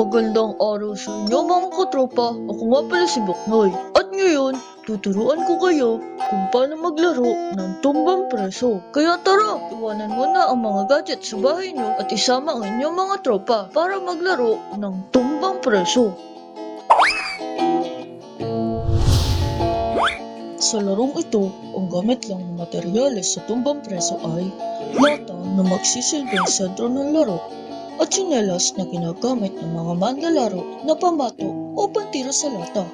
Magandang araw sa inyo mga katropa. Ako nga pala si Boknoy. At ngayon, tuturuan ko kayo kung paano maglaro ng tumbang preso. Kaya tara, iwanan mo na ang mga gadget sa bahay nyo at isama ang inyong mga tropa para maglaro ng tumbang preso. Sa larong ito, ang gamit lang ng materyales sa tumbang preso ay lata na magsisilbing sentro ng laro at tsinelas na ginagamit ng mga manlalaro na pamato o pantira sa lata.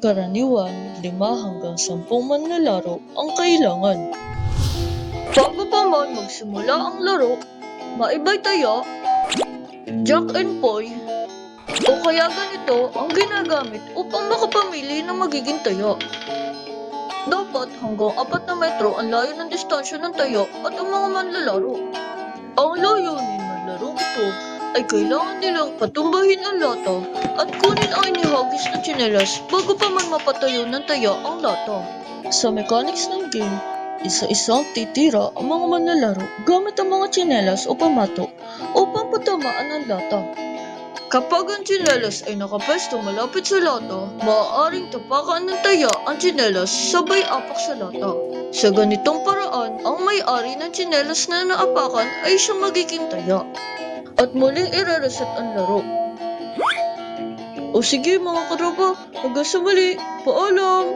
Karaniwan, lima hanggang sampung manlalaro ang kailangan. Bago pa man magsimula ang laro, maibay taya, jack and poy, o kaya ganito ang ginagamit upang makapamili ng magiging taya. Dapat hanggang 4 na metro ang layo ng distansya ng tayo at ang mga manlalaro. Ang layunin ng larong ito ay kailangan nilang patumbahin ang lata at kunin ang inihagis na tsinelas bago pa man mapatayo ng taya ang lata. Sa mechanics ng game, isa-isang titira ang mga manlalaro gamit ang mga tsinelas o pamato upang patamaan ang lata. Kapag ang tsinelas ay nakapwesto malapit sa lata, maaaring tapakan ng taya ang tsinelas sabay apak sa lata. Sa ganitong ang may-ari ng tsinelas na naapakan ay siyang magiging taya. At muling ire-reset ang laro. O sige mga katropa, hanggang sa muli, paalam!